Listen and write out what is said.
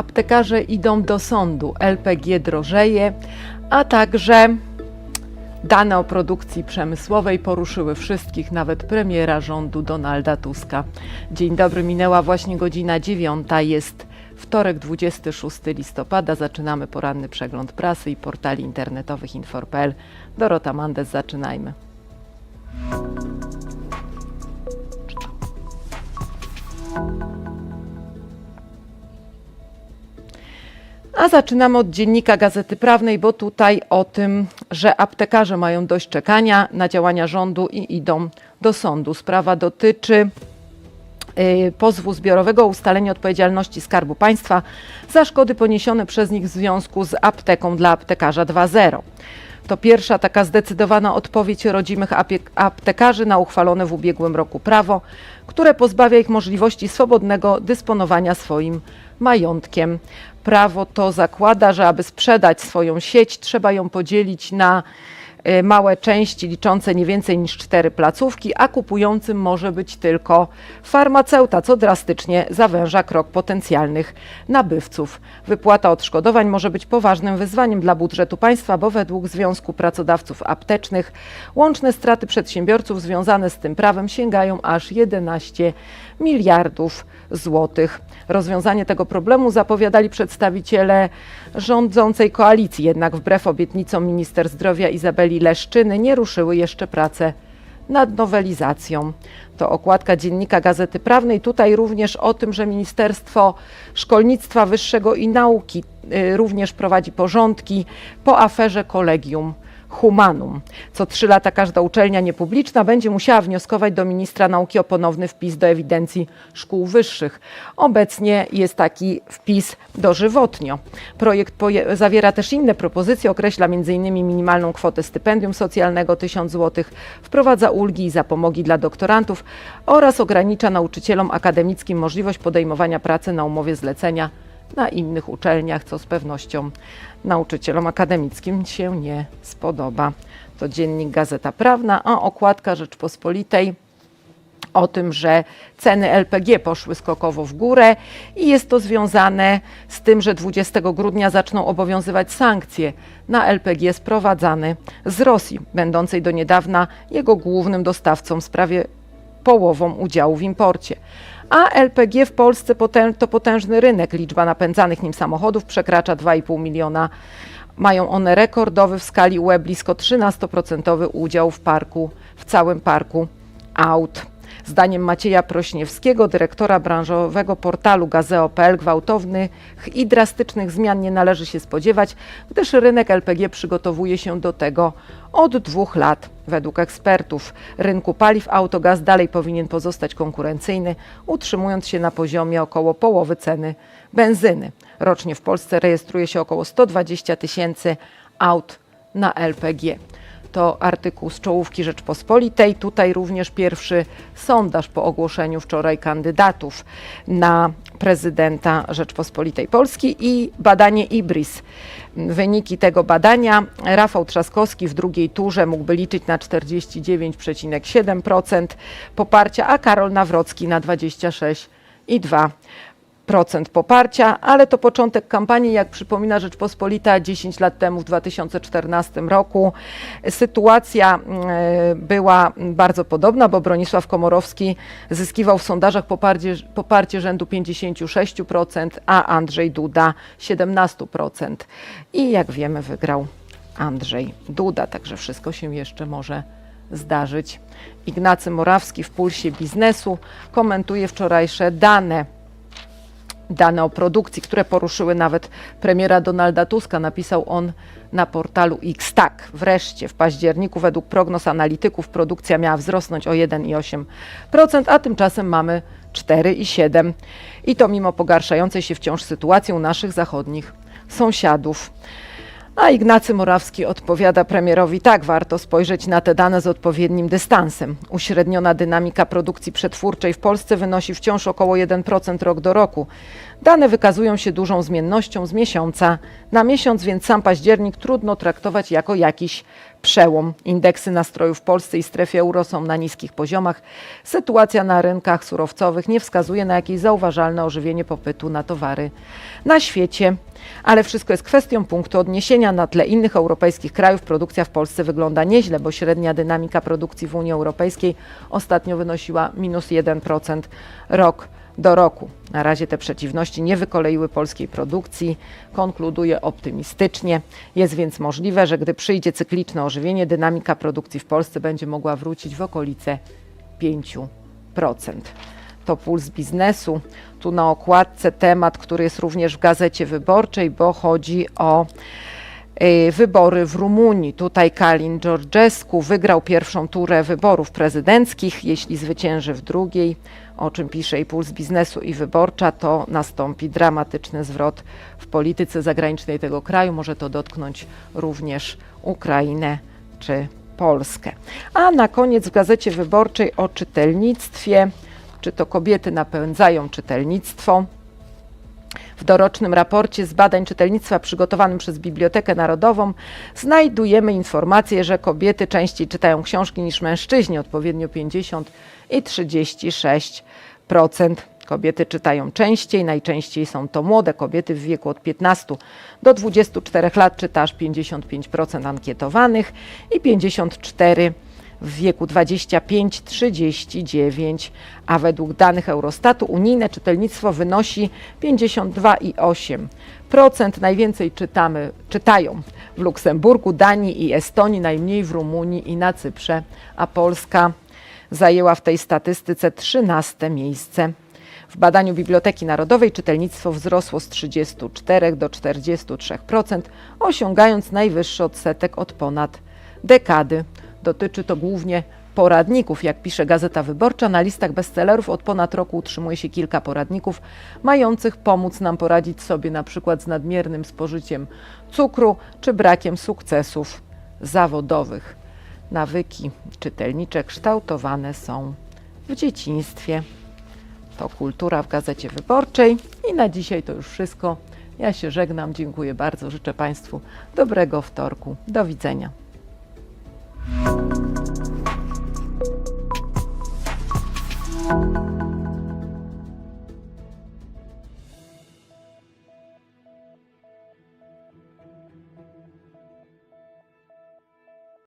Aptekarze idą do sądu, LPG drożeje, a także dane o produkcji przemysłowej poruszyły wszystkich, nawet premiera rządu Donalda Tuska. Dzień dobry, minęła właśnie godzina dziewiąta, jest wtorek 26 listopada. Zaczynamy poranny przegląd prasy i portali internetowych Infor.pl. Dorota Mandes, zaczynajmy. A zaczynamy od dziennika Gazety Prawnej, bo tutaj o tym, że aptekarze mają dość czekania na działania rządu i idą do sądu. Sprawa dotyczy y, pozwu zbiorowego o ustalenie odpowiedzialności Skarbu Państwa za szkody poniesione przez nich w związku z apteką dla aptekarza 2.0. To pierwsza taka zdecydowana odpowiedź rodzimych aptekarzy na uchwalone w ubiegłym roku prawo, które pozbawia ich możliwości swobodnego dysponowania swoim majątkiem. Prawo to zakłada, że aby sprzedać swoją sieć, trzeba ją podzielić na małe części liczące nie więcej niż cztery placówki, a kupującym może być tylko farmaceuta, co drastycznie zawęża krok potencjalnych nabywców. Wypłata odszkodowań może być poważnym wyzwaniem dla budżetu państwa, bo według Związku Pracodawców Aptecznych łączne straty przedsiębiorców związane z tym prawem sięgają aż 11 miliardów złotych. Rozwiązanie tego problemu zapowiadali przedstawiciele rządzącej koalicji, jednak wbrew obietnicom minister zdrowia Izabeli Leszczyny nie ruszyły jeszcze prace nad nowelizacją. To okładka dziennika Gazety Prawnej. Tutaj również o tym, że Ministerstwo Szkolnictwa Wyższego i Nauki y, również prowadzi porządki po aferze Kolegium Humanum. Co trzy lata każda uczelnia niepubliczna będzie musiała wnioskować do ministra nauki o ponowny wpis do ewidencji szkół wyższych. Obecnie jest taki wpis dożywotnio. Projekt zawiera też inne propozycje, określa m.in. minimalną kwotę stypendium socjalnego 1000 zł, wprowadza ulgi i zapomogi dla doktorantów oraz ogranicza nauczycielom akademickim możliwość podejmowania pracy na umowie zlecenia na innych uczelniach, co z pewnością nauczycielom akademickim się nie spodoba. To dziennik Gazeta Prawna, a okładka Rzeczpospolitej o tym, że ceny LPG poszły skokowo w górę i jest to związane z tym, że 20 grudnia zaczną obowiązywać sankcje na LPG sprowadzany z Rosji, będącej do niedawna jego głównym dostawcą z prawie połową udziału w imporcie. A LPG w Polsce to potężny rynek. Liczba napędzanych nim samochodów przekracza 2,5 miliona. Mają one rekordowy w skali UE blisko 13% udział w parku, w całym parku aut. Zdaniem Macieja Prośniewskiego, dyrektora branżowego portalu Gazeo.pl, gwałtownych i drastycznych zmian nie należy się spodziewać, gdyż rynek LPG przygotowuje się do tego od dwóch lat. Według ekspertów rynku paliw autogaz dalej powinien pozostać konkurencyjny, utrzymując się na poziomie około połowy ceny benzyny. Rocznie w Polsce rejestruje się około 120 tysięcy aut na LPG to artykuł z czołówki Rzeczpospolitej. Tutaj również pierwszy sondaż po ogłoszeniu wczoraj kandydatów na prezydenta Rzeczpospolitej Polski i badanie IBRIS. Wyniki tego badania Rafał Trzaskowski w drugiej turze mógłby liczyć na 49,7% poparcia, a Karol Nawrocki na 26,2% procent poparcia, ale to początek kampanii, jak przypomina Rzeczpospolita 10 lat temu, w 2014 roku. Sytuacja e, była bardzo podobna, bo Bronisław Komorowski zyskiwał w sondażach poparcie, poparcie rzędu 56%, a Andrzej Duda 17%. I jak wiemy, wygrał Andrzej Duda, także wszystko się jeszcze może zdarzyć. Ignacy Morawski w Pulsie Biznesu komentuje wczorajsze dane dane o produkcji, które poruszyły nawet premiera Donalda Tuska. Napisał on na portalu X. Tak, wreszcie w październiku według prognoz analityków produkcja miała wzrosnąć o 1,8%, a tymczasem mamy 4,7%. I to mimo pogarszającej się wciąż sytuacji u naszych zachodnich sąsiadów. A Ignacy Morawski odpowiada premierowi, tak, warto spojrzeć na te dane z odpowiednim dystansem. Uśredniona dynamika produkcji przetwórczej w Polsce wynosi wciąż około 1% rok do roku. Dane wykazują się dużą zmiennością z miesiąca na miesiąc, więc sam październik trudno traktować jako jakiś przełom. Indeksy nastrojów w Polsce i strefie euro są na niskich poziomach. Sytuacja na rynkach surowcowych nie wskazuje na jakieś zauważalne ożywienie popytu na towary na świecie. Ale wszystko jest kwestią punktu odniesienia. Na tle innych europejskich krajów produkcja w Polsce wygląda nieźle, bo średnia dynamika produkcji w Unii Europejskiej ostatnio wynosiła minus 1% rok do roku. Na razie te przeciwności nie wykoleiły polskiej produkcji, konkluduje optymistycznie. Jest więc możliwe, że gdy przyjdzie cykliczne ożywienie, dynamika produkcji w Polsce będzie mogła wrócić w okolice 5%. To puls biznesu. Tu na okładce temat, który jest również w gazecie wyborczej, bo chodzi o y, wybory w Rumunii. Tutaj Kalin Georgescu wygrał pierwszą turę wyborów prezydenckich. Jeśli zwycięży w drugiej, o czym pisze i Puls Biznesu i Wyborcza, to nastąpi dramatyczny zwrot w polityce zagranicznej tego kraju. Może to dotknąć również Ukrainę czy Polskę. A na koniec w Gazecie Wyborczej o czytelnictwie. Czy to kobiety napędzają czytelnictwo? W dorocznym raporcie z badań czytelnictwa przygotowanym przez Bibliotekę Narodową znajdujemy informację, że kobiety częściej czytają książki niż mężczyźni, odpowiednio 50 i 36%. Kobiety czytają częściej, najczęściej są to młode kobiety w wieku od 15 do 24 lat, czyta aż 55% ankietowanych i 54% w wieku 25-39, a według danych Eurostatu unijne czytelnictwo wynosi 52,8%. Najwięcej czytamy, czytają w Luksemburgu, Danii i Estonii, najmniej w Rumunii i na Cyprze, a Polska zajęła w tej statystyce 13 miejsce. W badaniu Biblioteki Narodowej czytelnictwo wzrosło z 34 do 43%, osiągając najwyższy odsetek od ponad dekady. Dotyczy to głównie poradników. Jak pisze Gazeta Wyborcza, na listach bestsellerów od ponad roku utrzymuje się kilka poradników mających pomóc nam poradzić sobie na przykład z nadmiernym spożyciem cukru czy brakiem sukcesów zawodowych. Nawyki czytelnicze kształtowane są w dzieciństwie. To kultura w Gazecie Wyborczej i na dzisiaj to już wszystko. Ja się żegnam, dziękuję bardzo, życzę Państwu dobrego wtorku. Do widzenia. Bye.